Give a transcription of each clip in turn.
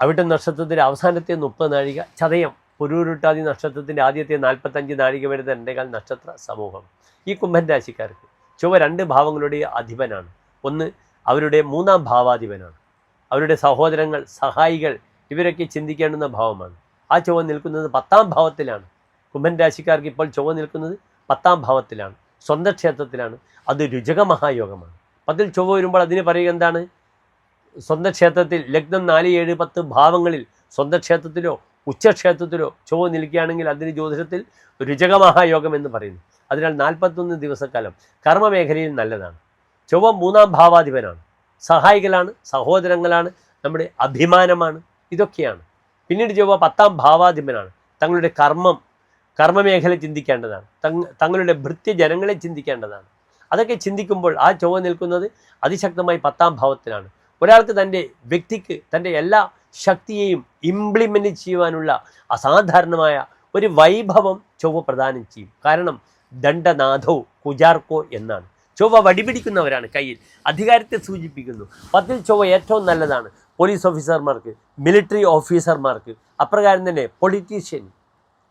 അവിട്ട നക്ഷത്രത്തിന്റെ അവസാനത്തെ മുപ്പത് നാഴിക ചതയം പുരൂരുട്ടാതി നക്ഷത്രത്തിന്റെ ആദ്യത്തെ നാൽപ്പത്തഞ്ച് നാഴിക വരുന്ന രണ്ടേകാൽ നക്ഷത്ര സമൂഹം. ഈ കുംഭൻ രാശിക്കാർക്ക് ചൊവ്വ രണ്ട് ഭാവങ്ങളുടെ അധിപനാണ്. ഒന്ന് അവരുടെ മൂന്നാം ഭാവാധിപനാണ്. അവരുടെ സഹോദരങ്ങൾ സഹായികൾ ഇവരൊക്കെ ചിന്തിക്കേണ്ടുന്ന ഭാവമാണ്. ആ ചുവ നിൽക്കുന്നത് പത്താം ഭാവത്തിലാണ്. കുംഭൻ രാശിക്കാർക്ക് ഇപ്പോൾ ചുവ നിൽക്കുന്നത് പത്താം ഭാവത്തിലാണ്. സ്വന്തം ക്ഷേത്രത്തിലാണ്. അത് രുചക മഹായോഗമാണ് പത്തിൽ ചൊവ്വ വരുമ്പോൾ അതിന് പറയുക എന്താണ്? സ്വന്തം ക്ഷേത്രത്തിൽ ലഗ്നം നാല് ഏഴ് പത്ത് ഭാവങ്ങളിൽ സ്വന്തം ക്ഷേത്രത്തിലോ ഉച്ചക്ഷേത്രത്തിലോ ചൊവ്വ നിൽക്കുകയാണെങ്കിൽ അതിന് ജ്യോതിഷത്തിൽ രുചകമഹായോഗം എന്ന് പറയുന്നു. അതിനാൽ നാൽപ്പത്തൊന്ന് ദിവസക്കാലം കർമ്മമേഖലയിൽ നല്ലതാണ്. ചൊവ്വ മൂന്നാം ഭാവാധിപനാണ്. സഹായികളാണ് സഹോദരങ്ങളാണ് നമ്മുടെ അഭിമാനമാണ് ഇതൊക്കെയാണ്. പിന്നീട് ചൊവ്വ പത്താം ഭാവാധിപനാണ്. തങ്ങളുടെ കർമ്മം കർമ്മമേഖല ചിന്തിക്കേണ്ടതാണ്. തങ് തങ്ങളുടെ ഭൃത്യ ജനങ്ങളെ ചിന്തിക്കേണ്ടതാണ്. അതൊക്കെ ചിന്തിക്കുമ്പോൾ ആ ചൊവ്വ നിൽക്കുന്നത് അതിശക്തമായി പത്താം ഭാവത്തിലാണ്. ഒരാൾക്ക് തന്റെ വ്യക്തിക്ക് തന്റെ എല്ലാ ശക്തിയെയും ഇംപ്ലിമെന്റ് ചെയ്യുവാനുള്ള അസാധാരണമായ ഒരു വൈഭവം ചൊവ്വ പ്രദാനം ചെയ്യും. കാരണം ദണ്ഡനാഥോ കുജാർക്കോ എന്നാണ്. ചൊവ്വ വടിപിടിക്കുന്നവരാണ് കയ്യിൽ. അധികാരത്തെ സൂചിപ്പിക്കുന്നു. പത്തിൽ ചൊവ്വ ഏറ്റവും നല്ലതാണ് പോലീസ് ഓഫീസർമാർക്ക് മിലിറ്ററി ഓഫീസർമാർക്ക് അപ്രകാരം തന്നെ പൊളിറ്റീഷ്യൻ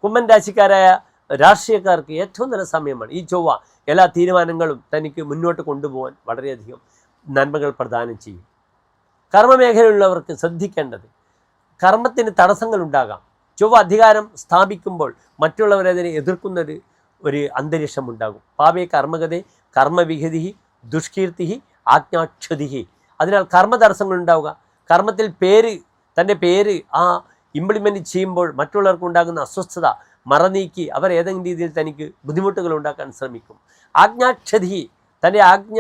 കുമ്മൻ രാശിക്കാരായ രാഷ്ട്രീയക്കാർക്ക് ഏറ്റവും നല്ല സമയമാണ് ഈ ചൊവ്വ എല്ലാ തീരുമാനങ്ങളും തനിക്ക് മുന്നോട്ട് കൊണ്ടുപോകാൻ വളരെയധികം നന്മകൾ പ്രദാനം ചെയ്യും. കർമ്മമേഖലയിലുള്ളവർക്ക് ശ്രദ്ധിക്കേണ്ടത് കർമ്മത്തിന് തടസ്സങ്ങൾ ഉണ്ടാകാം ചൊവ്വ അധികാരം സ്ഥാപിക്കുമ്പോൾ മറ്റുള്ളവരതിനെ എതിർക്കുന്നൊരു ഒരു അന്തരീക്ഷം ഉണ്ടാകും പാപേ കർമ്മഗതെ കർമ്മവിഹിതി ദുഷ്കീർത്തി ആജ്ഞാക്ഷതി അതിനാൽ കർമ്മ തടസ്സങ്ങൾ ഉണ്ടാവുക കർമ്മത്തിൽ പേര് തന്റെ പേര് ആ ഇംപ്ലിമെന്റ് ചെയ്യുമ്പോൾ മറ്റുള്ളവർക്ക് ഉണ്ടാകുന്ന അസ്വസ്ഥത മറനീക്കി അവർ ഏതെങ്കിലും രീതിയിൽ തനിക്ക് ബുദ്ധിമുട്ടുകൾ ഉണ്ടാക്കാൻ ശ്രമിക്കും. ആജ്ഞാക്ഷതി തന്റെ ആജ്ഞ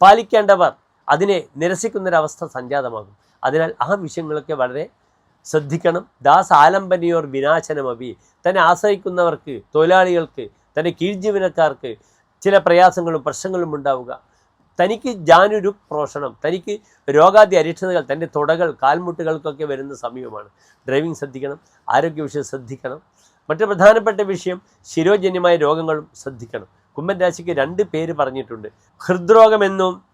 പാലിക്കേണ്ടവർ അതിനെ നിരസിക്കുന്നൊരവസ്ഥ സംജാതമാകും. അതിനാൽ ആ വിഷയങ്ങളൊക്കെ വളരെ ശ്രദ്ധിക്കണം. ദാസ് ആലംബനിയോർ വിനാശനമപി തന്നെ ആശ്രയിക്കുന്നവർക്ക് തൊഴിലാളികൾക്ക് തന്റെ കീഴ്ജീവനക്കാർക്ക് ചില പ്രയാസങ്ങളും പ്രശ്നങ്ങളും ഉണ്ടാവുക. തനിക്ക് ജാനുരു പ്രോഷണം തനിക്ക് രോഗാദി അരിഷ്ടതകൾ തന്റെ തുടകൾ കാൽമുട്ടുകൾക്കൊക്കെ വരുന്ന സമയമാണ്. ഡ്രൈവിംഗ് ശ്രദ്ധിക്കണം ആരോഗ്യ വിഷയം ശ്രദ്ധിക്കണം. മറ്റു പ്രധാനപ്പെട്ട വിഷയം ശിരോജന്യമായ രോഗങ്ങളും ശ്രദ്ധിക്കണം. കുംഭൻ രാശിക്ക് രണ്ട് പേര് പറഞ്ഞിട്ടുണ്ട്. ഹൃദ്രോഗമെന്നും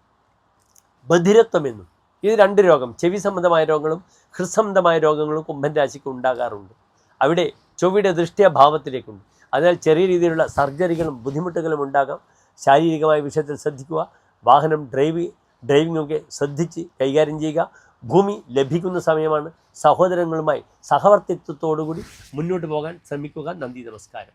ബധിരത്വമെന്നും. ഇത് രണ്ട് രോഗം ചെവി സംബന്ധമായ രോഗങ്ങളും ഹൃസംബന്ധമായ രോഗങ്ങളും കുംഭൻ രാശിക്ക് ഉണ്ടാകാറുണ്ട്. അവിടെ ചൊവ്വയുടെ ദൃഷ്ടിയ ഭാവത്തിലേക്കുണ്ട് അതിനാൽ ചെറിയ രീതിയിലുള്ള സർജറികളും ബുദ്ധിമുട്ടുകളും ഉണ്ടാകാം. ശാരീരികമായ വിഷയത്തിൽ ശ്രദ്ധിക്കുക. വാഹനം ഡ്രൈവ് ഡ്രൈവിംഗ് ഒക്കെ ശ്രദ്ധിച്ച് കൈകാര്യം ചെയ്യുക. ഭൂമി ലഭിക്കുന്ന സമയമാണ് സഹോദരങ്ങളുമായി സഹവർത്തിത്വത്തോടുകൂടി മുന്നോട്ട് പോകാൻ ശ്രമിക്കുക. നന്ദി നമസ്കാരം.